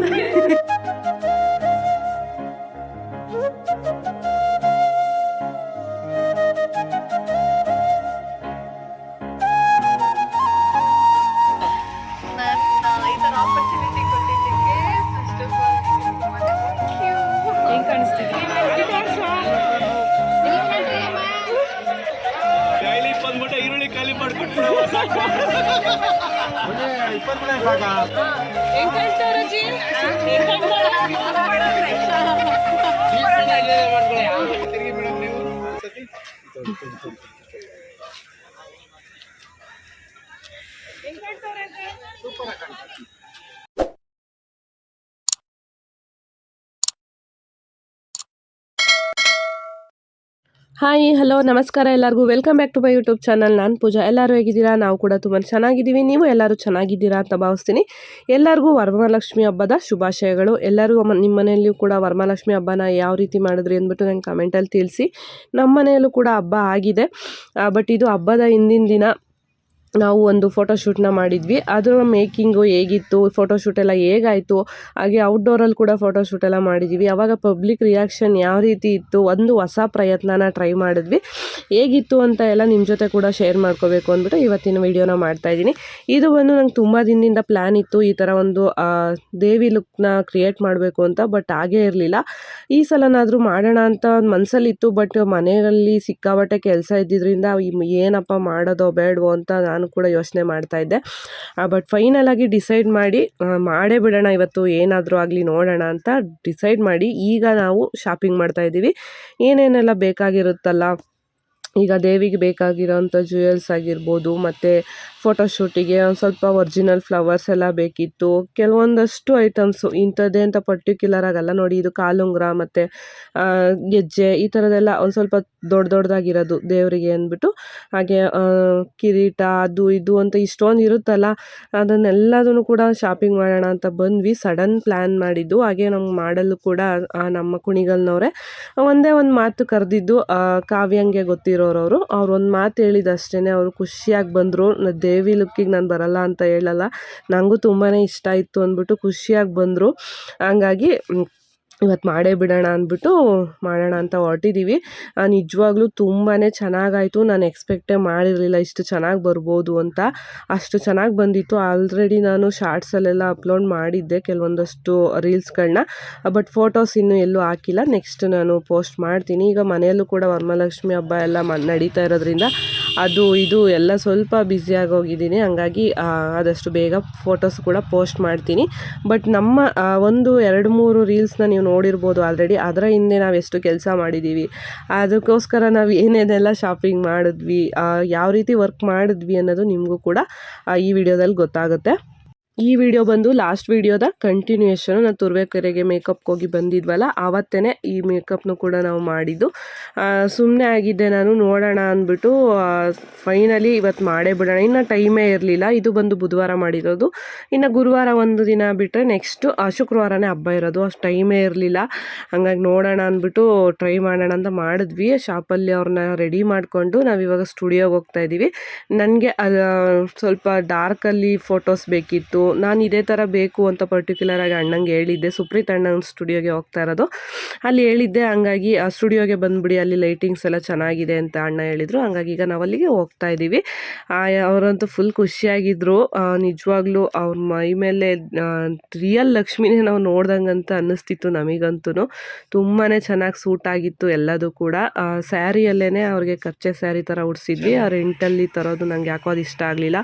ನನ್ನ ನೀವು ಸತಿ ಹಾಯ್, ಹಲೋ, ನಮಸ್ಕಾರ ಎಲ್ಲರಿಗೂ. Welcome back to my YouTube channel ನಾನು ಪೂಜಾ. ಎಲ್ಲರೂ ಹೇಗಿದ್ದೀರಾ? ನಾವು ಕೂಡ ತುಂಬ ಚೆನ್ನಾಗಿದ್ದೀವಿ. ನೀವು ಎಲ್ಲರೂ ಚೆನ್ನಾಗಿದ್ದೀರಾ ಅಂತ ಭಾವಿಸ್ತೀನಿ. ಎಲ್ಲರಿಗೂ ವರಮಹಾಲಕ್ಷ್ಮಿ ಹಬ್ಬದ ಶುಭಾಶಯಗಳು. ಎಲ್ಲರಿಗೂ ನಿಮ್ಮ ಮನೆಯಲ್ಲಿಯೂ ಕೂಡ ವರಮಹಾಲಕ್ಷ್ಮಿ ಹಬ್ಬನ ಯಾವ ರೀತಿ ಮಾಡಿದ್ರಿ ಅಂದ್ಬಿಟ್ಟು ನಂಗೆ ಕಮೆಂಟಲ್ಲಿ ತಿಳಿಸಿ. ನಮ್ಮ ಮನೆಯಲ್ಲೂ ಕೂಡ ಹಬ್ಬ ಆಗಿದೆ. ಬಟ್ ಇದು ಹಬ್ಬದ ಹಿಂದಿನ ದಿನ. ನಾವು ಒಂದು ಫೋಟೋಶೂಟ್ನ ಮಾಡಿದ್ವಿ. ಅದರ ಮೇಕಿಂಗು ಹೇಗಿತ್ತು ಫೋಟೋಶೂಟ್ ಎಲ್ಲ ಹೇಗಾಯಿತು, ಹಾಗೆ ಔಟ್ಡೋರಲ್ಲಿ ಕೂಡ ಫೋಟೋಶೂಟ್ ಎಲ್ಲ ಮಾಡಿದ್ವಿ. ಅವಾಗ ಪಬ್ಲಿಕ್ ರಿಯಾಕ್ಷನ್ ಯಾವ ರೀತಿ ಇತ್ತು, ಒಂದು ಹೊಸ ಪ್ರಯತ್ನನ ಟ್ರೈ ಮಾಡಿದ್ವಿ. ಹೇಗಿತ್ತು ಅಂತ ಎಲ್ಲ ನಿಮ್ಮ ಜೊತೆ ಕೂಡ ಶೇರ್ ಮಾಡ್ಕೋಬೇಕು ಅಂದ್ಬಿಟ್ಟು ಇವತ್ತಿನ ವಿಡಿಯೋನ ಮಾಡ್ತಾಯಿದ್ದೀನಿ ಇದು ಬಂದು ನಂಗೆ ತುಂಬ ದಿನದಿಂದ ಪ್ಲ್ಯಾನ್ ಇತ್ತು, ಈ ಥರ ಒಂದು ದೇವಿ ಲುಕ್ನ ಕ್ರಿಯೇಟ್ ಮಾಡಬೇಕು ಅಂತ ಬಟ್ ಹಾಗೇ ಇರಲಿಲ್ಲ. ಈ ಸಲನಾದರೂ ಮಾಡೋಣ ಅಂತ ಒಂದು ಮನಸ್ಸಲ್ಲಿತ್ತು ಬಟ್ ಮನೆಯಲ್ಲಿ ಸಿಕ್ಕಾಬಟ್ಟೆ ಕೆಲಸ ಇದ್ದಿದ್ದರಿಂದ ಏನಪ್ಪ ಮಾಡೋದೋ ಬೇಡವೋ ಅಂತ ನಾನು ಕೂಡ ಯೋಚನೆ ಮಾಡ್ತಾ ಇದ್ದೆ. ಬಟ್ ಫೈನಲ್ ಆಗಿ ಡಿಸೈಡ್ ಮಾಡಿ ಮಾಡೇ ಬಿಡೋಣ ಇವತ್ತು, ಏನಾದರೂ ಆಗಲಿ ನೋಡೋಣ ಅಂತ ಡಿಸೈಡ್ ಮಾಡಿ ಈಗ ನಾವು ಶಾಪಿಂಗ್ ಮಾಡ್ತಾ ಇದ್ದೀವಿ. ಏನೇನೆಲ್ಲ ಬೇಕಾಗಿರುತ್ತಲ್ಲ? ಈಗ ದೇವಿಗೆ ಬೇಕಾಗಿರೋಂಥ ಜ್ಯುವೆಲ್ಸ್ ಆಗಿರ್ಬೋದು, ಮತ್ತು ಫೋಟೋಶೂಟಿಗೆ ಒಂದು ಸ್ವಲ್ಪ ಒರಿಜಿನಲ್ ಫ್ಲವರ್ಸ್ ಎಲ್ಲ ಬೇಕಿತ್ತು. ಕೆಲವೊಂದಷ್ಟು ಐಟಮ್ಸು ಇಂಥದ್ದೇ ಅಂತ ಪರ್ಟಿಕ್ಯುಲರ್ ಆಗಲ್ಲ. ನೋಡಿ, ಇದು ಕಾಲುಂಗುರ ಮತ್ತು ಗೆಜ್ಜೆ ಈ ಥರದ್ದೆಲ್ಲ ಒಂದು ಸ್ವಲ್ಪ ದೊಡ್ಡ ದೊಡ್ಡದಾಗಿರೋದು ದೇವರಿಗೆ ಅಂದ್ಬಿಟ್ಟು. ಹಾಗೆ ಕಿರೀಟ, ಅದು ಇದು ಅಂತ ಇಷ್ಟೊಂದು ಇರುತ್ತಲ್ಲ ಅದನ್ನೆಲ್ಲದನ್ನು ಕೂಡ ಶಾಪಿಂಗ್ ಮಾಡೋಣ ಅಂತ ಬಂದ್ವಿ. ಸಡನ್ ಪ್ಲ್ಯಾನ್ ಮಾಡಿದ್ದು. ಹಾಗೆ ನಮ್ಗೆ ಮಾಡಲು ಕೂಡ ನಮ್ಮ ಕುಣಿಗಲ್ನವರೇ ಒಂದೇ ಒಂದು ಮಾತು ಕರೆದಿದ್ದು ಕಾವ್ಯಂಗೆ ಗೊತ್ತಿರೋರವರು ಅವ್ರು ಒಂದು ಮಾತು ಹೇಳಿದಷ್ಟೇ ಅವರು ಖುಷಿಯಾಗಿ ಬಂದರು. ದೇವಿ ಲುಕ್ಕಿಗೆ ನಾನು ಬರಲ್ಲ ಅಂತ ಹೇಳಲ್ಲ. ನನಗೂ ತುಂಬಾ ಇಷ್ಟ ಇತ್ತು ಅಂದ್ಬಿಟ್ಟು ಖುಷಿಯಾಗಿ ಬಂದರು. ಹಂಗಾಗಿ ಇವತ್ತು ಮಾಡೇ ಬಿಡೋಣ ಅಂದ್ಬಿಟ್ಟು ಮಾಡೋಣ ಅಂತ ಹೊರಟಿದ್ದೀವಿ ನಿಜವಾಗ್ಲೂ ತುಂಬಾ ಚೆನ್ನಾಗಾಯಿತು. ನಾನು ಎಕ್ಸ್ಪೆಕ್ಟೇ ಮಾಡಿರಲಿಲ್ಲ ಇಷ್ಟು ಚೆನ್ನಾಗಿ ಬರ್ಬೋದು ಅಂತ. ಅಷ್ಟು ಚೆನ್ನಾಗಿ ಬಂದಿತ್ತು. ಆಲ್ರೆಡಿ ನಾನು ಶಾರ್ಟ್ಸಲ್ಲೆಲ್ಲ ಅಪ್ಲೋಡ್ ಮಾಡಿದ್ದೆ ಕೆಲವೊಂದಷ್ಟು ರೀಲ್ಸ್ಗಳನ್ನ ಬಟ್ ಫೋಟೋಸ್ ಇನ್ನೂ ಎಲ್ಲೂ ಹಾಕಿಲ್ಲ. ನೆಕ್ಸ್ಟ್ ನಾನು ಪೋಸ್ಟ್ ಮಾಡ್ತೀನಿ. ಈಗ ಮನೆಯಲ್ಲೂ ಕೂಡ ವರಮಹಾಲಕ್ಷ್ಮಿ ಹಬ್ಬ ಎಲ್ಲ ಮ, ನಡೀತಾ ಇರೋದ್ರಿಂದ ಅದು ಇದು ಎಲ್ಲ ಸ್ವಲ್ಪ ಬ್ಯುಸಿಯಾಗಿ ಹೋಗಿದ್ದೀನಿ ಹಂಗಾಗಿ ಆದಷ್ಟು ಬೇಗ ಫೋಟೋಸ್ ಕೂಡ ಪೋಸ್ಟ್ ಮಾಡ್ತೀನಿ. ಬಟ್ ನಮ್ಮ ಒಂದು ಎರಡು ಮೂರು ರೀಲ್ಸ್ನ ನೀವು ನೋಡಿರ್ಬೋದು ಆಲ್ರೆಡಿ ಅದರ ಹಿಂದೆ ನಾವು ಎಷ್ಟು ಕೆಲಸ ಮಾಡಿದ್ದೀವಿ ಅದಕ್ಕೋಸ್ಕರ ನಾವು ಏನೇನೆಲ್ಲ ಶಾಪಿಂಗ್ ಮಾಡಿದ್ವಿ ಯಾವ ರೀತಿ ವರ್ಕ್ ಮಾಡಿದ್ವಿ ಅನ್ನೋದು ನಿಮಗೂ ಕೂಡ ಈ ವಿಡಿಯೋದಲ್ಲಿ ಗೊತ್ತಾಗುತ್ತೆ. ಈ ವಿಡಿಯೋ ಬಂದು ಲಾಸ್ಟ್ ವಿಡಿಯೋದ ಕಂಟಿನ್ಯೂಯೇಷನ್ ನಾನು ತುರುವೇಕೆರೆಗೆ ಮೇಕಪ್ಗೆ ಹೋಗಿ ಬಂದಿದ್ವಲ್ಲ ಆವತ್ತೇ ಈ ಮೇಕಪ್ನು ಕೂಡ ನಾವು ಮಾಡಿದ್ದು. ಸುಮ್ಮನೆ ಆಗಿದ್ದೆ ನಾನು, ನೋಡೋಣ ಅಂದ್ಬಿಟ್ಟು ಫೈನಲಿ ಇವತ್ತು ಮಾಡೇ ಬಿಡೋಣ. ಇನ್ನು ಟೈಮೇ ಇರಲಿಲ್ಲ. ಇದು ಬಂದು ಬುಧವಾರ ಮಾಡಿರೋದು. ಇನ್ನು ಗುರುವಾರ ಒಂದು ದಿನ ಬಿಟ್ಟರೆ ನೆಕ್ಸ್ಟು ಶುಕ್ರವಾರನೇ ಹಬ್ಬ ಇರೋದು. ಅಷ್ಟು ಟೈಮೇ ಇರಲಿಲ್ಲ. ಹಂಗಾಗಿ ನೋಡೋಣ ಅಂದ್ಬಿಟ್ಟು ಟ್ರೈ ಮಾಡೋಣ ಅಂತ ಮಾಡಿದ್ವಿ. ಶಾಪಲ್ಲಿ ಅವ್ರನ್ನ ರೆಡಿ ಮಾಡಿಕೊಂಡು ನಾವಿವಾಗ ಸ್ಟುಡಿಯೋಗೆ ಹೋಗ್ತಾ ಇದ್ದೀವಿ ನನಗೆ ಸ್ವಲ್ಪ ಡಾರ್ಕಲ್ಲಿ ಫೋಟೋಸ್ ಬೇಕಿತ್ತು. ನಾನು ಇದೇ ಥರ ಬೇಕು ಅಂತ ಪರ್ಟಿಕ್ಯುಲರ್ ಆಗಿ ಅಣ್ಣಂಗೆ ಹೇಳಿದ್ದೆ. ಸುಪ್ರೀತ್ ಅಣ್ಣನ ಸ್ಟುಡಿಯೋಗೆ ಹೋಗ್ತಾ ಇರೋದು. ಅಲ್ಲಿ ಹೇಳಿದ್ದೆ, ಹಂಗಾಗಿ ಆ ಸ್ಟುಡಿಯೋಗೆ ಬಂದ್ಬಿಡಿ, ಅಲ್ಲಿ ಲೈಟಿಂಗ್ಸ್ ಎಲ್ಲ ಚೆನ್ನಾಗಿದೆ ಅಂತ ಅಣ್ಣ ಹೇಳಿದರು. ಹಂಗಾಗಿ ಈಗ ನಾವು ಅಲ್ಲಿಗೆ ಹೋಗ್ತಾ ಇದ್ದೀವಿ ಅವರಂತೂ ಫುಲ್ ಖುಷಿಯಾಗಿದ್ದರು ನಿಜವಾಗ್ಲೂ ಅವ್ರ ಮೈ ಮೇಲೆ ರಿಯಲ್ ಲಕ್ಷ್ಮಿನೇ ನಾವು ನೋಡ್ದಂಗಂತ ಅನ್ನಿಸ್ತಿತ್ತು ನಮಗಂತೂ ತುಂಬಾ ಚೆನ್ನಾಗಿ ಸೂಟ್ ಆಗಿತ್ತು ಎಲ್ಲದೂ ಕೂಡ. ಸ್ಯಾರಿಯಲ್ಲೇ ಅವ್ರಿಗೆ ಕಚ್ಚೆ ಸ್ಯಾರಿ ಥರ ಉಡಿಸಿದ್ವಿ. ಆ ರೆಂಟಲ್ಲಿ ತರೋದು ನಂಗೆ ಯಾಕೋ ಅದು ಇಷ್ಟ ಆಗಲಿಲ್ಲ.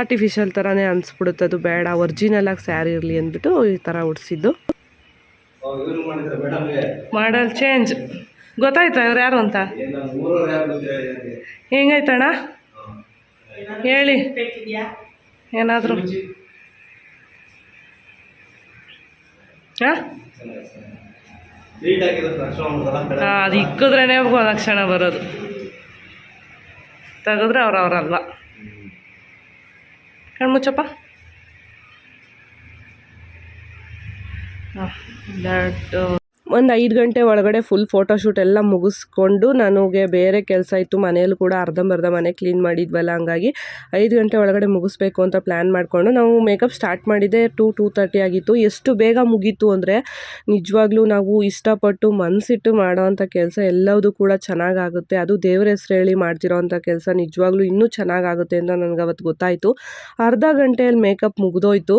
ಆರ್ಟಿಫಿಷಿಯಲ್ ಥರನೇ ಅನಿಸ್ಬಿಡುತ್ತೆ ಅದು ಒರಿಜಿನಲ್ ಆಗಿ ಸ್ಯಾರಿ ಇರಲಿ ಅಂದ್ಬಿಟ್ಟು ಈ ಥರ ಉಡ್ಸಿದ್ದು. ಮಾಡಲ್ ಚೇಂಜ್ ಗೊತ್ತಾಯ್ತಾ ಇವ್ರು ಯಾರು ಅಂತ? ಹೆಂಗಾಯ್ತಣ್ಣ? ಹೇಳಿ. ಏನಾದರೂ? ಹಾಂ? ಅದು ಇಕ್ಕಿದ್ರೇ ಲಕ್ಷಣ ಬರೋದು. ತೆಗೆದ್ರೆ ಅವ್ರು ಅವರಲ್ವ? ಕಣ್ಮುಚ್ಚಪ್ಪ? ಹಾಂ ದಟ್ ಒಂದು ಐದು ಗಂಟೆ ಒಳಗಡೆ ಫುಲ್ ಫೋಟೋಶೂಟ್ ಎಲ್ಲ ಮುಗಿಸ್ಕೊಂಡು ನನಗೆ ಬೇರೆ ಕೆಲಸ ಇತ್ತು. ಮನೆಯಲ್ಲೂ ಕೂಡ ಅರ್ಧಂಬರ್ಧ ಮನೆ ಕ್ಲೀನ್ ಮಾಡಿದ್ವಲ್ಲ, ಹಂಗಾಗಿ ಐದು ಗಂಟೆ ಒಳಗಡೆ ಮುಗಿಸ್ಬೇಕು ಅಂತ ಪ್ಲ್ಯಾನ್ ಮಾಡಿಕೊಂಡು ನಾವು ಮೇಕಪ್ ಸ್ಟಾರ್ಟ್ ಮಾಡಿದ್ದೆ ಟೂ ಟೂ ತರ್ಟಿ ಆಗಿತ್ತು. ಎಷ್ಟು ಬೇಗ ಮುಗೀತು ಅಂದರೆ ನಿಜವಾಗ್ಲೂ ನಾವು ಇಷ್ಟಪಟ್ಟು ಮನಸ್ಸಿಟ್ಟು ಮಾಡೋವಂಥ ಕೆಲಸ ಎಲ್ಲವೂ ಕೂಡ ಚೆನ್ನಾಗಾಗುತ್ತೆ. ಅದು ದೇವ್ರ ಹೆಸರು ಹೇಳಿ ಮಾಡ್ತಿರೋ ಅಂಥ ಕೆಲಸ ನಿಜವಾಗ್ಲೂ ಇನ್ನೂ ಚೆನ್ನಾಗಾಗುತ್ತೆ ಅಂತ ನನಗೆ ಅವತ್ತು ಗೊತ್ತಾಯಿತು. ಅರ್ಧ ಗಂಟೆಯಲ್ಲಿ ಮೇಕಪ್ ಮುಗಿದೋಯ್ತು.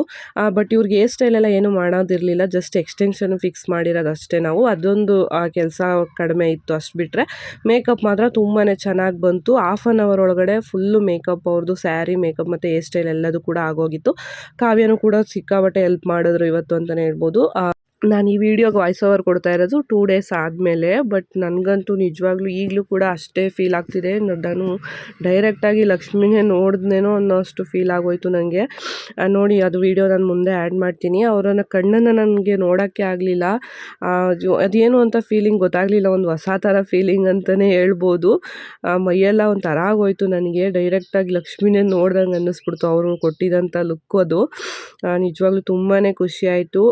ಬಟ್ ಇವ್ರಿಗೆ ಹೇರ್ ಸ್ಟೈಲ್ ಎಲ್ಲ ಏನು ಮಾಡೋದಿರಲಿಲ್ಲ. ಜಸ್ಟ್ ಎಕ್ಸ್ಟೆನ್ಷನ್ ಫಿಕ್ಸ್ ಮಾಡಿರೋದು ಅಷ್ಟೇ ನಾವು ಅದೊಂದು ಕೆಲಸ ಕಡಿಮೆ ಇತ್ತು ಅಷ್ಟು ಬಿಟ್ಟರೆ ಮೇಕಪ್ ಮಾತ್ರ ತುಂಬಾ ಚೆನ್ನಾಗಿ ಬಂತು. ಹಾಫ್ ಆನ್ ಅವರ್ ಒಳಗಡೆ ಫುಲ್ಲು ಮೇಕಪ್ ಅವ್ರದ್ದು ಸ್ಯಾರಿ ಮೇಕಪ್ ಮತ್ತು ಹೇರ್ ಸ್ಟೈಲ್ ಎಲ್ಲದೂ ಕೂಡ ಆಗೋಗಿತ್ತು. ಕಾವ್ಯನೂ ಕೂಡ ಸಿಕ್ಕಾಬಟ್ಟೆ ಹೆಲ್ಪ್ ಮಾಡಿದ್ರು ಇವತ್ತು ಅಂತಲೇ ಹೇಳ್ಬೋದು. ನಾನು ಈ ವಿಡಿಯೋಗೆ ವಾಯ್ಸ್ ಓವರ್ ಕೊಡ್ತಾ ಇರೋದು ಟೂ ಡೇಸ್ ಆದಮೇಲೆ ಬಟ್ ನನಗಂತೂ ನಿಜವಾಗ್ಲೂ ಈಗಲೂ ಕೂಡ ಅಷ್ಟೇ ಫೀಲ್ ಆಗ್ತಿದೆ. ನಾನು ಡೈರೆಕ್ಟಾಗಿ ಲಕ್ಷ್ಮಿನೇ ನೋಡಿದ್ನೇನೋ ಅನ್ನೋಷ್ಟು ಫೀಲ್ ಆಗೋಯ್ತು ನನಗೆ ನೋಡಿ, ಅದು ವಿಡಿಯೋ ನಾನು ಮುಂದೆ ಆ್ಯಡ್ ಮಾಡ್ತೀನಿ. ಅವರನ್ನ ಕಣ್ಣನ್ನು ನನಗೆ ನೋಡೋಕ್ಕೆ ಆಗಲಿಲ್ಲ. ಅದೇನು ಅಂತ ಫೀಲಿಂಗ್ ಗೊತ್ತಾಗಲಿಲ್ಲ. ಒಂದು ಹೊಸ ಥರ ಫೀಲಿಂಗ್ ಅಂತಲೇ ಹೇಳ್ಬೋದು. ಮೈಯೆಲ್ಲ ಒಂಥರ ಆಗೋಯ್ತು ನನಗೆ. ಡೈರೆಕ್ಟಾಗಿ ಲಕ್ಷ್ಮಿನೇ ನೋಡ್ದಂಗೆ ಅನ್ನಿಸ್ಬಿಡ್ತು. ಅವರು ಕೊಟ್ಟಿದ್ದಂಥ ಲುಕ್ ಅದು. ನಿಜವಾಗ್ಲೂ ತುಂಬಾ ಖುಷಿ ಆಯಿತು.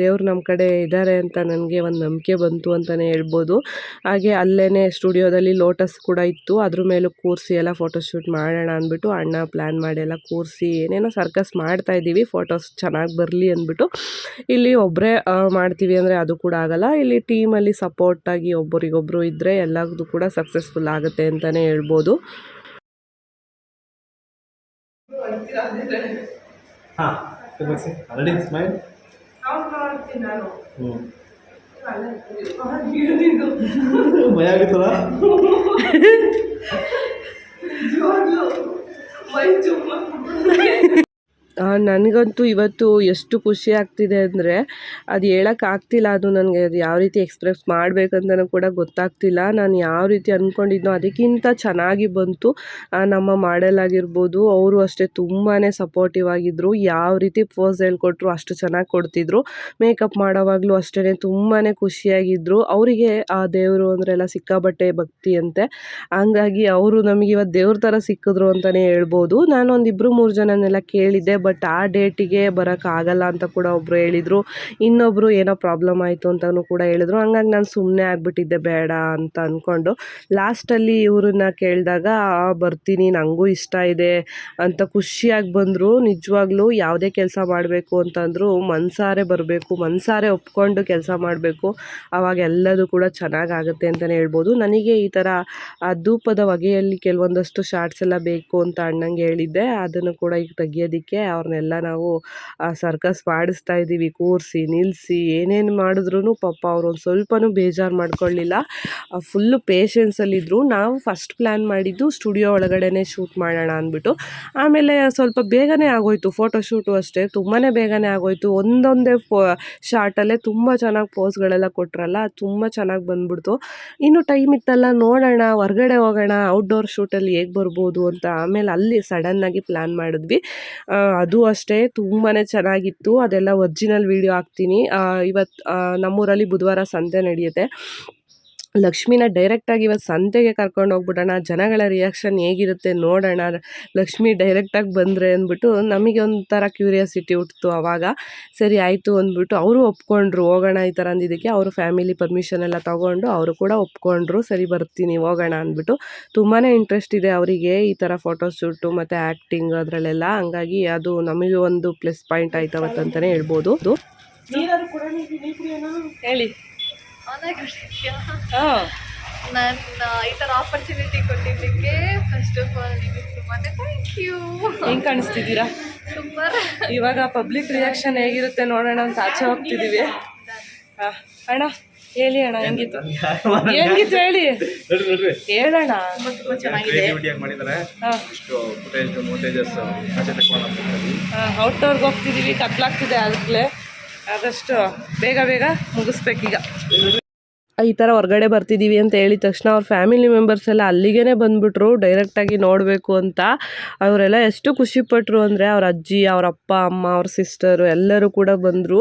ದೇವ್ರು ನಮ್ಮ ಕಡೆ ಇದ್ದಾರೆ ಅಂತ ನನಗೆ ಒಂದು ನಂಬಿಕೆ ಬಂತು ಅಂತಲೇ ಹೇಳ್ಬೋದು. ಹಾಗೆ ಅಲ್ಲೇ ಸ್ಟುಡಿಯೋದಲ್ಲಿ ಲೋಟಸ್ ಕೂಡ ಇತ್ತು. ಅದ್ರ ಮೇಲೂ ಕೂರಿಸಿ ಎಲ್ಲ ಫೋಟೋಶೂಟ್ ಮಾಡೋಣ ಅಂದ್ಬಿಟ್ಟು ಅಣ್ಣ ಪ್ಲ್ಯಾನ್ ಮಾಡಿ ಎಲ್ಲ ಕೂರಿಸಿ ಏನೇನೋ ಸರ್ಕಸ್ ಮಾಡ್ತಾ ಇದ್ದೀವಿ ಫೋಟೋಸ್ ಚೆನ್ನಾಗಿ ಬರಲಿ ಅಂದ್ಬಿಟ್ಟು. ಇಲ್ಲಿ ಒಬ್ಬರೇ ಮಾಡ್ತೀವಿ ಅಂದರೆ ಅದು ಕೂಡ ಆಗಲ್ಲ. ಇಲ್ಲಿ ಟೀಮಲ್ಲಿ ಸಪೋರ್ಟಾಗಿ ಒಬ್ಬರಿಗೊಬ್ಬರು ಇದ್ದರೆ ಎಲ್ಲದೂ ಕೂಡ ಸಕ್ಸಸ್ಫುಲ್ ಆಗುತ್ತೆ ಅಂತಲೇ ಹೇಳ್ಬೋದು. ಹಾಂ ಸ್ಮೈಲ್ ಹ್ಞೂ ಭಯ ಆಗಿತ್ತಲ್ಲ ಆ, ನನಗಂತೂ ಇವತ್ತು ಎಷ್ಟು ಖುಷಿ ಆಗ್ತಿದೆ ಅಂದರೆ ಅದು ಹೇಳೋಕ್ಕಾಗ್ತಿಲ್ಲ ಅದು ನನಗೆ ಅದು ಯಾವ ರೀತಿ ಎಕ್ಸ್ಪ್ರೆಸ್ ಮಾಡಬೇಕಂತನೂ ಕೂಡ ಗೊತ್ತಾಗ್ತಿಲ್ಲ. ನಾನು ಯಾವ ರೀತಿ ಅಂದ್ಕೊಂಡಿದ್ನೋ ಅದಕ್ಕಿಂತ ಚೆನ್ನಾಗಿ ಬಂತು. ನಮ್ಮ ಮಾಡೆಲ್ ಆಗಿರ್ಬೋದು, ಅವರು ಅಷ್ಟೇ ತುಂಬಾ ಸಪೋರ್ಟಿವ್ ಆಗಿದ್ದರು ಯಾವ ರೀತಿ ಪೋಸ್ ಹೇಳ್ಕೊಟ್ರು ಅಷ್ಟು ಚೆನ್ನಾಗಿ ಕೊಡ್ತಿದ್ರು. ಮೇಕಪ್ ಮಾಡೋವಾಗಲೂ ಅಷ್ಟೇ ತುಂಬಾ ಖುಷಿಯಾಗಿದ್ದರು ಅವರಿಗೆ, ಆ, ದೇವರು ಅಂದ್ರೆಲ್ಲ ಸಿಕ್ಕಾಬಟ್ಟೆ ಭಕ್ತಿ ಅಂತೆ. ಹಂಗಾಗಿ ಅವರು ನಮಗೆ ಇವತ್ತು ದೇವ್ರ ಥರ ಸಿಕ್ಕಿದ್ರು ಅಂತಲೇ ಹೇಳ್ಬೋದು. ನಾನು ಒಂದು ಇಬ್ಬರು ಮೂರು ಜನನೆಲ್ಲ ಕೇಳಿದ್ದೆ ಬಟ್ ಆ ಡೇಟಿಗೆ ಬರೋಕ್ಕಾಗಲ್ಲ ಅಂತ ಕೂಡ ಒಬ್ಬರು ಹೇಳಿದರು. ಇನ್ನೊಬ್ಬರು ಏನೋ ಪ್ರಾಬ್ಲಮ್ ಆಯಿತು ಅಂತಲೂ ಕೂಡ ಹೇಳಿದ್ರು. ಹಂಗಾಗಿ ನಾನು ಸುಮ್ಮನೆ ಆಗಿಬಿಟ್ಟಿದ್ದೆ, ಬೇಡ ಅಂತ ಅಂದ್ಕೊಂಡು ಲಾಸ್ಟಲ್ಲಿ ಇವ್ರನ್ನ ಕೇಳಿದಾಗ ಬರ್ತೀನಿ ನನಗೂ ಇಷ್ಟ ಇದೆ ಅಂತ ಖುಷಿಯಾಗಿ ಬಂದರು. ನಿಜವಾಗ್ಲೂ ಯಾವುದೇ ಕೆಲಸ ಮಾಡಬೇಕು ಅಂತಂದರೂ ಮನ್ಸಾರೆ ಬರಬೇಕು, ಮನ್ಸಾರೆ ಒಪ್ಕೊಂಡು ಕೆಲಸ ಮಾಡಬೇಕು. ಆವಾಗ ಎಲ್ಲದೂ ಕೂಡ ಚೆನ್ನಾಗಾಗುತ್ತೆ ಅಂತಲೇ ಹೇಳ್ಬೋದು. ನನಗೆ ಈ ಥರ ಧೂಪದ ಹೊಗೆಯಲ್ಲಿ ಕೆಲವೊಂದಷ್ಟು ಶಾರ್ಟ್ಸ್ ಎಲ್ಲ ಬೇಕು ಅಂತ ಅಣ್ಣಂಗೆ ಹೇಳಿದ್ದೆ. ಅದನ್ನು ಕೂಡ ಈಗ ತೆಗಿಯೋದಕ್ಕೆ ಅವ್ರನ್ನೆಲ್ಲ ನಾವು ಸರ್ಕಸ್ ಮಾಡಿಸ್ತಾ ಇದ್ದೀವಿ. ಕೂರಿಸಿ ನಿಲ್ಲಿಸಿ ಏನೇನು ಮಾಡಿದ್ರು ಪಾಪ ಅವ್ರು ಒಂದು ಸ್ವಲ್ಪನೂ ಬೇಜಾರು ಮಾಡ್ಕೊಳ್ಳಿಲ್ಲ ಫುಲ್ಲು ಪೇಷನ್ಸಲ್ಲಿದ್ದರು ನಾವು ಫಸ್ಟ್ ಪ್ಲ್ಯಾನ್ ಮಾಡಿದ್ದು ಸ್ಟುಡಿಯೋ ಒಳಗಡೆನೇ ಶೂಟ್ ಮಾಡೋಣ ಅಂದ್ಬಿಟ್ಟು. ಆಮೇಲೆ ಸ್ವಲ್ಪ ಬೇಗನೆ ಆಗೋಯ್ತು. ಫೋಟೋಶೂಟು ಅಷ್ಟೇ. ತುಂಬಾ ಬೇಗನೆ ಆಗೋಯ್ತು. ಒಂದೊಂದೇ ಫೋ ಶಾರ್ಟಲ್ಲೇ ತುಂಬ ಚೆನ್ನಾಗಿ ಪೋಸ್ಗಳೆಲ್ಲ ಕೊಟ್ರಲ್ಲ, ತುಂಬ ಚೆನ್ನಾಗಿ ಬಂದ್ಬಿಡ್ತು. ಇನ್ನು ಟೈಮ್ ಇತ್ತಲ್ಲ, ನೋಡೋಣ, ಹೊರಗಡೆ ಹೋಗೋಣ ಔಟ್ಡೋರ್ ಶೂಟಲ್ಲಿ ಹೇಗೆ ಬರ್ಬೋದು ಅಂತ ಆಮೇಲೆ ಅಲ್ಲಿ ಸಡನ್ನಾಗಿ ಪ್ಲ್ಯಾನ್ ಮಾಡಿದ್ವಿ. ಅದು ಅಷ್ಟೇ ತುಂಬಾ ಚೆನ್ನಾಗಿತ್ತು. ಅದೆಲ್ಲ ಒರ್ಜಿನಲ್ ವೀಡಿಯೋ ಹಾಕ್ತೀನಿ. ಇವತ್ತು ನಮ್ಮೂರಲ್ಲಿ ಬುಧವಾರ ಸಂತೆ ನಡೆಯುತ್ತೆ. ಲಕ್ಷ್ಮಿನ ಡೈರೆಕ್ಟಾಗಿ ಇವತ್ತು ಸಂತೆಗೆ ಕರ್ಕೊಂಡು ಹೋಗ್ಬಿಡೋಣ. ಜನಗಳ ರಿಯಾಕ್ಷನ್ ಹೇಗಿರುತ್ತೆ ನೋಡೋಣ. ಲಕ್ಷ್ಮಿ ಡೈರೆಕ್ಟಾಗಿ ಬಂದರೆ ಅಂದ್ಬಿಟ್ಟು ನಮಗೆ ಒಂಥರ ಕ್ಯೂರಿಯಾಸಿಟಿ ಹುಟ್ಟಿತು ಆವಾಗ ಸರಿ ಆಯಿತು ಅಂದ್ಬಿಟ್ಟು ಅವರು ಒಪ್ಕೊಂಡ್ರು. ಹೋಗೋಣ ಈ ಥರ ಅಂದಿದ್ದಕ್ಕೆ ಅವರು ಫ್ಯಾಮಿಲಿ ಪರ್ಮಿಷನ್ ಎಲ್ಲ ತೊಗೊಂಡು ಅವರು ಕೂಡ ಒಪ್ಕೊಂಡ್ರು. ಸರಿ ಬರ್ತೀನಿ ಹೋಗೋಣ ಅಂದ್ಬಿಟ್ಟು. ತುಂಬಾ ಇಂಟ್ರೆಸ್ಟ್ ಇದೆ ಅವರಿಗೆ ಈ ಥರ ಫೋಟೋಶೂಟು ಮತ್ತು ಆ್ಯಕ್ಟಿಂಗ್ ಅದರಲ್ಲೆಲ್ಲ. ಹಂಗಾಗಿ ಅದು ನಮಗೆ ಒಂದು ಪ್ಲಸ್ ಪಾಯಿಂಟ್ ಆಯ್ತವತ್ತಂತಲೇ ಹೇಳ್ಬೋದು. ಹೇಳಿ. ಹಾಂ ನನ್ನ ಈ ಥರ ಆಪರ್ಚುನಿಟಿ ಕೊಟ್ಟಿದ್ದಕ್ಕೆ ಫಸ್ಟ್ ಆಫ್ ಆಲ್ ನಿಮಗೆ ತುಂಬಾ ಥ್ಯಾಂಕ್ ಯು ಹೆಂಗೆ ಕಾಣಿಸ್ತಿದ್ದೀರಾ? ಸೂಪರ್ ಇವಾಗ ಪಬ್ಲಿಕ್ ರಿಯಾಕ್ಷನ್ ಹೇಗಿರುತ್ತೆ ನೋಡೋಣ ಅಂತ ಆಚೆ ಹೋಗ್ತಿದ್ದೀವಿ ಆ, ಅಣ್ಣ ಹೇಳಿ ಅಣ್ಣ ಹೆಂಗಿತ್ತು? ಹೆಂಗಿತ್ತು ಹೇಳಿ? ಹೇಳೋಣ ತುಂಬ ಚೆನ್ನಾಗಿದೆ. ಹಾಂ. ಇಷ್ಟು ಫುಟೇಜ್ ಮೋಟೇಜಸ್ ಆಚೆ ತಗೊಂಡು ಔಟ್ಡೋರ್ಗೆ ಹೋಗ್ತಿದ್ದೀವಿ ಕತ್ಲಾಗ್ತಿದೆ ಅದಕ್ಕೆ ಆದಷ್ಟು ಬೇಗ ಬೇಗ ಮುಗಿಸ್ಬೇಕೀಗ. ಈ ಥರ ಹೊರಗಡೆ ಬರ್ತಿದ್ದೀವಿ ಅಂತ ಹೇಳಿದ ತಕ್ಷಣ ಅವ್ರ ಫ್ಯಾಮಿಲಿ ಮೆಂಬರ್ಸ್ ಎಲ್ಲ ಅಲ್ಲಿಗೇ ಬಂದುಬಿಟ್ರು ಡೈರೆಕ್ಟಾಗಿ ನೋಡಬೇಕು ಅಂತ. ಅವರೆಲ್ಲ ಎಷ್ಟು ಖುಷಿಪಟ್ಟರು ಅಂದರೆ ಅವ್ರ ಅಜ್ಜಿ, ಅವ್ರ ಅಪ್ಪ, ಅಮ್ಮ, ಅವ್ರ ಸಿಸ್ಟರು ಎಲ್ಲರೂ ಕೂಡ ಬಂದರು.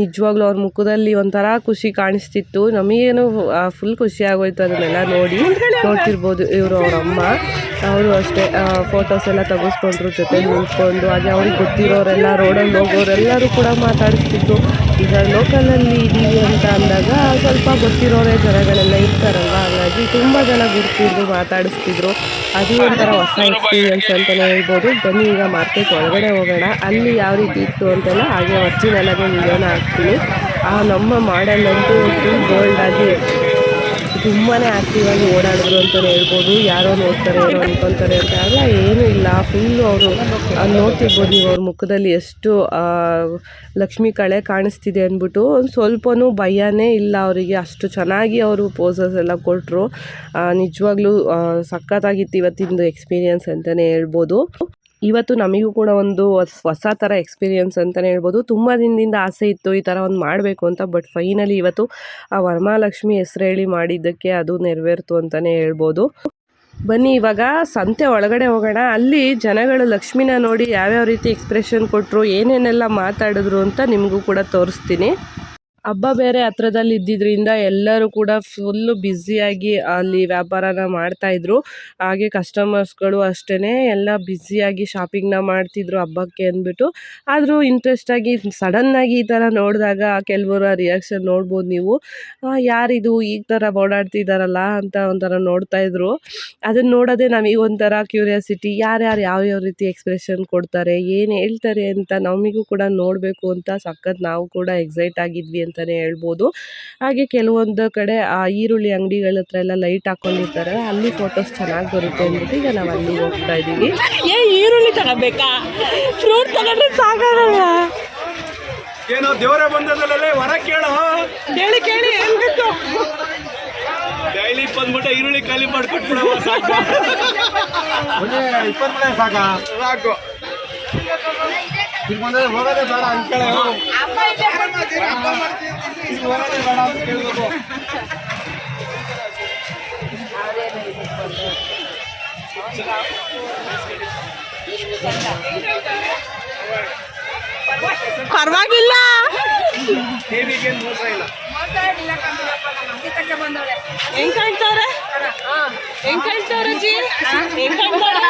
ನಿಜವಾಗ್ಲೂ ಅವ್ರ ಮುಖದಲ್ಲಿ ಒಂಥರ ಖುಷಿ ಕಾಣಿಸ್ತಿತ್ತು. ನಮಗೇನು ಫುಲ್ ಖುಷಿ ಆಗೋಯ್ತು ಅದನ್ನೆಲ್ಲ ನೋಡಿ ನೋಡ್ತಿರ್ಬೋದು ಇವರು ಅವ್ರ ಅಮ್ಮ. ಅವರು ಅಷ್ಟೇ ಫೋಟೋಸ್ ಎಲ್ಲ ತೆಗೆಸ್ಕೊಂಡ್ರು ಜೊತೆ ನಿಂತ್ಕೊಂಡು. ಹಾಗೆ ಅವ್ರಿಗೆ ಗೊತ್ತಿರೋರೆಲ್ಲ ರೋಡಲ್ಲಿ ಹೋಗೋರೆಲ್ಲರೂ ಕೂಡ ಮಾತಾಡಿಸ್ತಿದ್ರು. ಈಗ ಲೋಕಲಲ್ಲಿ ಇದ್ದೀವಿ ಅಂತ ಅಂದಾಗ ಸ್ವಲ್ಪ ಗೊತ್ತಿರೋರೇ ಜನಗಳೆಲ್ಲ ಇರ್ತಾರಲ್ವ? ಹಾಗಾಗಿ ತುಂಬ ಜನ ಗುರ್ತಿದ್ರು, ಮಾತಾಡಿಸ್ತಿದ್ರು. ಅದು ಒಂಥರ ಹೊಸ ಎಕ್ಸ್ಪೀರಿಯನ್ಸ್ ಅಂತಲೇ ಹೇಳ್ಬೋದು. ಬನ್ನಿ ಈಗ ಮಾರ್ಕೆಟ್ ಒಳಗಡೆ ಹೋಗೋಣ. ಅಲ್ಲಿ ಯಾವ ರೀತಿ ಇತ್ತು ಅಂತೆಲ್ಲ ಹಾಗೆ ಒರ್ಜಿನಲ್ಲಾಗೆ ವಿಡಿಯೋನ ಹಾಕ್ತೀನಿ. ಆ ನಮ್ಮ ಮಾಡೆಲ್ ಅಂತೂ ಫುಲ್ ಗೋಲ್ಡ್ ಆಗಿ ತುಂಬಾ ಆ್ಯಕ್ಟಿವಾಗಿ ಓಡಾಡಿದ್ರು ಅಂತಲೇ ಹೇಳ್ಬೋದು. ಯಾರೋ ನೋಡ್ತಾರೆ ಏನೋ ಅಂತ. ಅಲ್ಲ, ಏನೂ ಇಲ್ಲ. ಫುಲ್ಲು ಅವರು ನೋಡ್ತಿರ್ಬೋದು ನೀವು ಅವ್ರ ಮುಖದಲ್ಲಿ ಎಷ್ಟು ಲಕ್ಷ್ಮಿ ಕಳೆ ಕಾಣಿಸ್ತಿದೆ ಅಂದ್ಬಿಟ್ಟು ಒಂದು ಸ್ವಲ್ಪನೂ ಭಯನೇ ಇಲ್ಲ ಅವರಿಗೆ. ಅಷ್ಟು ಚೆನ್ನಾಗಿ ಅವರು ಪೋಸಸ್ ಎಲ್ಲ ಕೊಟ್ಟರು ನಿಜವಾಗ್ಲೂ ಸಖತ್ತಾಗಿತ್ತು ಇವತ್ತಿಂದು ಎಕ್ಸ್ಪೀರಿಯನ್ಸ್ ಅಂತಲೇ ಹೇಳ್ಬೋದು. ಇವತ್ತು ನಮಗೂ ಕೂಡ ಒಂದು ಹೊಸ ಥರ ಎಕ್ಸ್ಪೀರಿಯನ್ಸ್ ಅಂತಲೇ ಹೇಳ್ಬೋದು. ತುಂಬ ದಿನದಿಂದ ಆಸೆ ಇತ್ತು ಈ ಥರ ಒಂದು ಮಾಡಬೇಕು ಅಂತ ಬಟ್ ಫೈನಲಿ ಇವತ್ತು ಆ ವರಮಹಾಲಕ್ಷ್ಮಿ ಹೆಸರು ಹೇಳಿ ಮಾಡಿದ್ದಕ್ಕೆ ಅದು ನೆರವೇರ್ತು ಅಂತಲೇ ಹೇಳ್ಬೋದು. ಬನ್ನಿ, ಇವಾಗ ಸಂತೆ ಒಳಗಡೆ ಹೋಗೋಣ. ಅಲ್ಲಿ ಜನಗಳು ಲಕ್ಷ್ಮಿನ ನೋಡಿ ಯಾವ್ಯಾವ ರೀತಿ ಎಕ್ಸ್ಪ್ರೆಷನ್ ಕೊಟ್ಟರು ಏನೇನೆಲ್ಲ ಮಾತಾಡಿದ್ರು ಅಂತ ನಿಮಗೂ ಕೂಡ ತೋರಿಸ್ತೀನಿ. ಹಬ್ಬ ಬೇರೆ ಹತ್ರದಲ್ಲಿ ಇದ್ದಿದ್ದರಿಂದ ಎಲ್ಲರೂ ಕೂಡ ಫುಲ್ಲು ಬ್ಯುಸಿಯಾಗಿ ಅಲ್ಲಿ ವ್ಯಾಪಾರನ ಮಾಡ್ತಾಯಿದ್ರು ಹಾಗೆ ಕಸ್ಟಮರ್ಸ್ಗಳು ಅಷ್ಟೇ ಎಲ್ಲ ಬ್ಯುಸಿಯಾಗಿ ಶಾಪಿಂಗ್ನ ಮಾಡ್ತಿದ್ರು ಹಬ್ಬಕ್ಕೆ ಅಂದ್ಬಿಟ್ಟು. ಆದರೂ ಇಂಟ್ರೆಸ್ಟಾಗಿ ಸಡನ್ನಾಗಿ ಈ ಥರ ನೋಡಿದಾಗ ಕೆಲವರ ರಿಯಾಕ್ಷನ್ ನೋಡ್ಬೋದು ನೀವು. ಯಾರಿದು ಈ ಥರ ಓಡಾಡ್ತಿದ್ದಾರಲ್ಲ ಅಂತ ಒಂಥರ ನೋಡ್ತಾಯಿದ್ರು ಅದನ್ನು ನೋಡೋದೇ ನಮಗೆ ಒಂಥರ ಕ್ಯೂರಿಯಾಸಿಟಿ ಯಾರ್ಯಾರು ಯಾವ್ಯಾವ ರೀತಿ ಎಕ್ಸ್ಪ್ರೆಷನ್ ಕೊಡ್ತಾರೆ, ಏನು ಹೇಳ್ತಾರೆ ಅಂತ ನಮಗೂ ಕೂಡ ನೋಡಬೇಕು ಅಂತ ಸಖತ್ ನಾವು ಕೂಡ ಎಕ್ಸೈಟ್ ಆಗಿದ್ವಿ ಅಂತಲೇ ಹೇಳ್ಬೋದು. ಹಾಗೆ ಕೆಲವೊಂದು ಕಡೆ ಆ ಈರುಳ್ಳಿ ಅಂಗಡಿಗಳ ಹತ್ರ ಎಲ್ಲ ಲೈಟ್ ಹಾಕೊಂಡಿರ್ತಾರೆ. ಅಲ್ಲಿ ಫೋಟೋಸ್ ಚೆನ್ನಾಗಿ ಬರುತ್ತೆ ಅಂದ್ಬಿಟ್ಟು ಈಗ ನಾವು ಅಲ್ಲಿ ಹೋಗ್ತಾ ಇದ್ದೀವಿ ಏ ಈರುಳ್ಳಿ ತಗೋಬೇಕಾ? ಫ್ರೂಟ್ ತಗೊಂಡ್ರೆ ಸಾಕಾಗಲ್ಲ. ಏನೋ ದೇವರ ಬಂದದಲ್ಲೇ ಹೊರ ಕೇಳೋ? ಕೇಳಿ ಕೇಳಿ ಡೈಲಿ ಬಂದ್ಬಿಟ್ಟು ಈರುಳ್ಳಿ ಖಾಲಿ ಮಾಡ್ಕೊಟ್ಬಿಡವ ಸಾಕು. ಇಪ್ಪತ್ತು ಸಾಕಾ? ಸಾಕು. ಹೋಗೋದೇ ಬೇಡ ಅನ್ಕೊಳ್ಳಿ ಈಗ ಹೋಗೋದೇ ಬೇಡ ಅಂತ ಕೇಳ್ಬೇಕು ಪರವಾಗಿಲ್ಲ. ಫೋಟೋ ಗ್ರಾಫರ್ ಇಲ್ಲ. ಹೆಂಗ್ ಕಾಣ್ತವ್ರೆ? ಹೆಂಗ್ ಕಾಣ್ತವ್ರೆ ಜಿ ಹೆಂಗ್ ಕಾಣ್ತವ್ರೆ?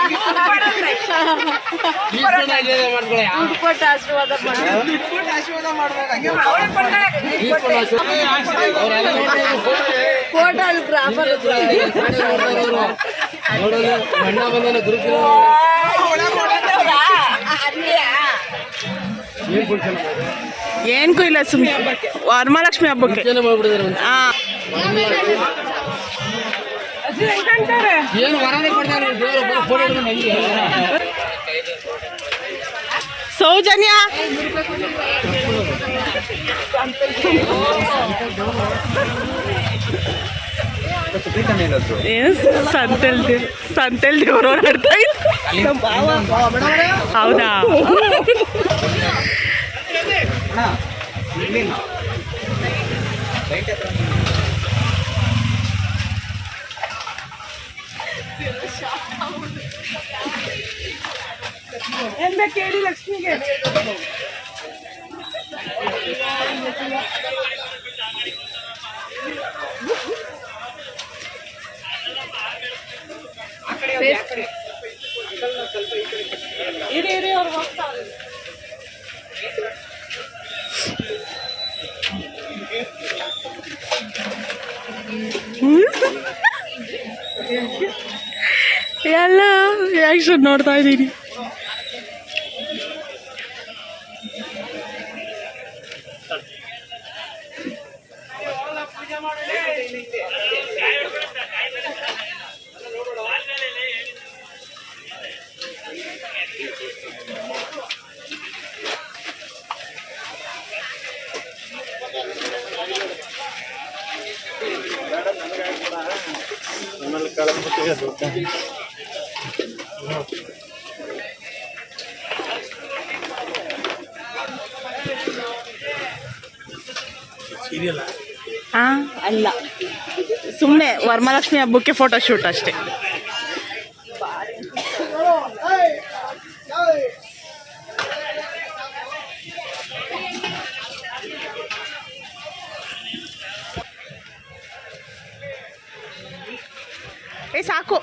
ಏನ್ಕೂ ಇಲ್ಲ ಸುಮ್ಮನೆ ವರಮಹಾಲಕ್ಷ್ಮಿ ಹಬ್ಬಕ್ಕೆ. ಹಾ ಸೌಜನ್ಯ. ಏನು ಸಂತೆಲ್ ದೇವ್ ಸಂತೆಲ್ ದೇವ್ರು ಓಡಾಡ್ತಾ ಇಲ್ಲ ಹೌದಾ? ಏನ್ ಬೇಕು ಹೇಳಿ ಲಕ್ಷ್ಮಿಗೆ ಇರಿ ಇರಿ ಅವ್ರು ಹೋಗ್ತಾರೆ ಎಲ್ಲ ರಿಯಾಕ್ಷನ್ ನೋಡ್ತಾ ಇದ್ದೀನಿ. ಹಾ ಅಲ್ಲ. ಸುಮ್ಮನೆ ವರಮಹಾಲಕ್ಷ್ಮಿ ಹಬ್ಬಕ್ಕೆ ಫೋಟೋ ಶೂಟ್ ಅಷ್ಟೇ. ಏ ಸಾಕು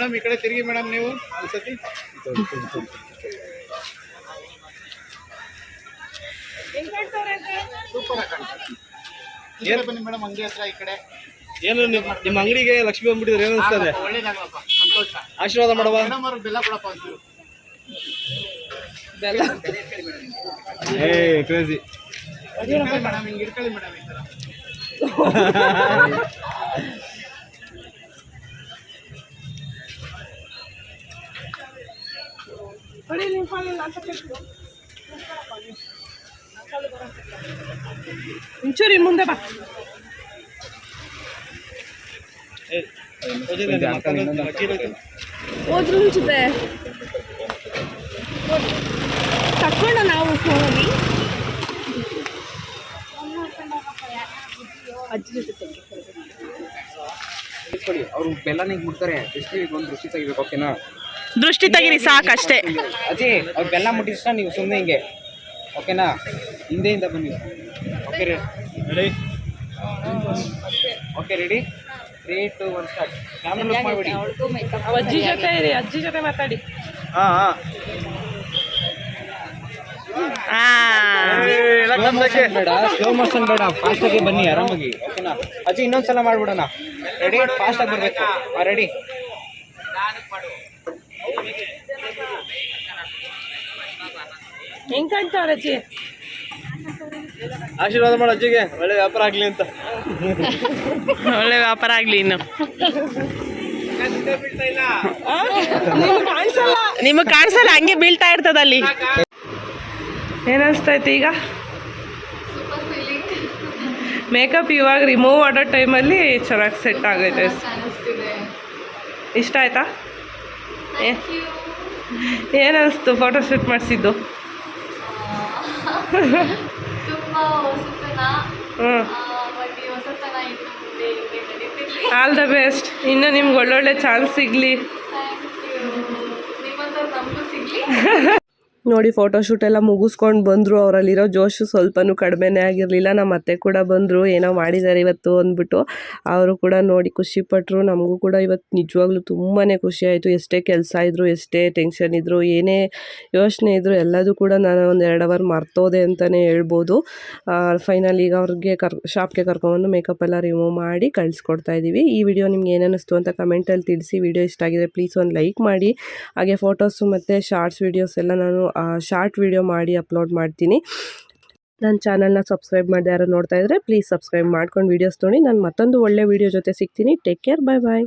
ಮೇಡಮ್ ಈ ಕಡೆ ತಿರುಗಿ ಮೇಡಮ್ ನೀವು ಒಂದ್ಸತಿ ಕಡೆ ಬನ್ನಿ ಮೇಡಮ್ ಅಂಗಡಿ ಹತ್ರ ಈ ಕಡೆ. ಏನು ನಿಮ್ಮ ನಿಮ್ಮ ಅಂಗಡಿಗೆ ಲಕ್ಷ್ಮಿ ಬಂದ್ಬಿಟ್ಟಿದ್ರೆ ಏನು ಅನಿಸ್ತದೆ ಒಳ್ಳೇದಾಗಪ್ಪ ಸಂತೋಷ. ಆಶೀರ್ವಾದ ಮಾಡುವ ಮೇಡಮ್ ಅವ್ರಿಗೆ ಬೆಲ್ಲ ಕೊಡಪ್ಪ ಒಂಚೂರು. ಏ ಕ್ರೇಜಿ ಮೇಡಮ್ ಹಿಂಗೆ ಇಟ್ಕೊಳ್ಳಿ ಮೇಡಮ್ ಈ ಥರ ಒಂಚೂರಿ ಮುಂದೆ ಬಾ ಹೋದ್ರು ಮುಂಚಿದೆ ತಕ್ಕೊಂಡ ನಾವು ಫೋನಲ್ಲಿ ಅಜ್ಜಿ ಅವರು ಬೆಲ್ಲನೇ ಮುಡ್ತಾರೆ ಎಷ್ಟು ಒಂದು ರುಚಿ ತೆಗಿಬೇಕು ಓಕೆನಾ ದೃಷ್ಟಿ ತೆಗಿರಿ ಸಾಕಷ್ಟೇ. ಅಜ್ಜಿ ಅವ್ರು ಬೆಲ್ಲ ಮುಟ್ಟಿಸ್ತಾ ನೀವು ಸುಮ್ಮನೆ ಹಿಂಗೆ. ಓಕೆನಾ? ಹಿಂದೆಯಿಂದ ಬನ್ನಿ. Okay ready? Okay ready? Three two one start camera look ಮಾಡಿಬಿಡಿ. ಅಜ್ಜಿ ಜೊತೆ ಇರಿ ಅಜ್ಜಿ ಜೊತೆ ಮಾತಾಡಿ. ಹಾ ಹಾ. ಆ ಬೇಡ ಸ್ಲೋ ಮೋಷನ್ ಬೇಡ. ಫಾಸ್ಟ್ ಆಗಿ ಬನ್ನಿ ಆರಾಮಾಗಿ. ಓಕೆನಾ? ಅಜ್ಜಿ ಇನ್ನೊಂದ್ಸಲ ಮಾಡ್ಬಿಡೋಣ. ರೆಡಿ ಫಾಸ್ಟ್ ಆಗಿ ಬರಬೇಕು. ರೆಡಿ ಹೆಂಗ್ ಕಾಣ್ತಾವ್ರ ಅಜ್ಜಿ ಆಶೀರ್ವಾದ ಮಾಡ ಅಜ್ಜಿಗೆ ಒಳ್ಳೆ ವ್ಯಾಪಾರ ಆಗ್ಲಿ ಅಂತ. ಒಳ್ಳೆ ವ್ಯಾಪಾರ ಆಗ್ಲಿ ಇನ್ನು. ನಿಮ್ಗೆ ಕಾಣಿಸಲ್ಲ? ನಿಮಗ್ ಕಾಣಿಸಲ್ಲ ಹಂಗೆ ಬೀಳ್ತಾ ಇರ್ತದ ಅಲ್ಲಿ ಏನಿಸ್ತೈತಿ ಈಗ? ಸೂಪರ್ ಫೀಲಿಂಗ್ ಮೇಕಪ್ ಇವಾಗ ರಿಮೂವ್ ಮಾಡೋ ಟೈಮಲ್ಲಿ ಚೆನ್ನಾಗಿ ಸೆಟ್ ಆಗೈತೆ. ಅನಿಸ್ತಿದೆ. ಇಷ್ಟ ಆಯ್ತಾ? ಏನಿಸ್ತು ಫೋಟೋಶೂಟ್ ಮಾಡಿಸಿದ್ದು? ಹ್ಞೂ ಆಲ್ ದ ಬೆಸ್ಟ್ ಇನ್ನು ನಿಮ್ಗೆ ಒಳ್ಳೊಳ್ಳೆ ಚಾನ್ಸ್ ಸಿಗಲಿ. ನೋಡಿ ಫೋಟೋಶೂಟ್ ಎಲ್ಲ ಮುಗಿಸ್ಕೊಂಡು ಬಂದರು. ಅವರಲ್ಲಿರೋ ಜೋಶು ಸ್ವಲ್ಪನೂ ಕಡಿಮೆನೇ ಆಗಿರಲಿಲ್ಲ. ನಮ್ಮ ಅತ್ತೆ ಕೂಡ ಬಂದರು. ಏನೋ ಮಾಡಿದ್ದಾರೆ ಇವತ್ತು ಅಂದ್ಬಿಟ್ಟು. ಅವರು ಕೂಡ ನೋಡಿ ಖುಷಿಪಟ್ಟರು ನಮಗೂ ಕೂಡ ಇವತ್ತು ನಿಜವಾಗ್ಲೂ ತುಂಬಾ ಖುಷಿ ಆಯಿತು. ಎಷ್ಟೇ ಕೆಲಸ ಇದ್ದರು ಎಷ್ಟೇ ಟೆನ್ಷನ್ ಇದ್ದರು ಏನೇ ಯೋಚನೆ ಇದ್ದರು ಎಲ್ಲದೂ ಕೂಡ ನಾನು ಒಂದು ಎರಡು ಅವರ್ ಮರ್ತೋದೆ ಅಂತಲೇ ಹೇಳ್ಬೋದು. ಫೈನಲ್ ಈಗ ಅವ್ರಿಗೆ ಕರ್ ಶಾಪ್ಗೆ ಕರ್ಕೊಂಬಂದು ಮೇಕಪ್ ಎಲ್ಲ ರಿಮೂವ್ ಮಾಡಿ ಕಳಿಸ್ಕೊಡ್ತಾ ಇದ್ದೀವಿ ಈ ವಿಡಿಯೋ ನಿಮ್ಗೆ ಏನಿಸ್ತು ಅಂತ ಕಮೆಂಟಲ್ಲಿ ತಿಳಿಸಿ. ವಿಡಿಯೋ ಇಷ್ಟ ಆಗಿದೆ ಪ್ಲೀಸ್ ಒಂದು ಲೈಕ್ ಮಾಡಿ. ಹಾಗೆ ಫೋಟೋಸು ಮತ್ತು ಶಾರ್ಟ್ಸ್ ವೀಡಿಯೋಸ್ ಎಲ್ಲ ನಾನು ಶಾರ್ಟ್ ವಿಡಿಯೋ ಮಾಡಿ ಅಪ್ಲೋಡ್ ಮಾಡ್ತೀನಿ. ನನ್ನ ಚಾನಲ್ನ ಸಬ್ಸ್ಕ್ರೈಬ್ ಮಾಡದೆ ಯಾರು ನೋಡ್ತಾ ಇದ್ದರೆ ಪ್ಲೀಸ್ ಸಬ್ಸ್ಕ್ರೈಬ್ ಮಾಡ್ಕೊಂಡು ವೀಡಿಯೋಸ್ ನೋಡಿ. ನಾನು ಮತ್ತೊಂದು ಒಳ್ಳೆ ವೀಡಿಯೋ ಜೊತೆ ಸಿಗ್ತೀನಿ. ಟೇಕ್ ಕೇರ್ ಬಾಯ್ ಬಾಯ್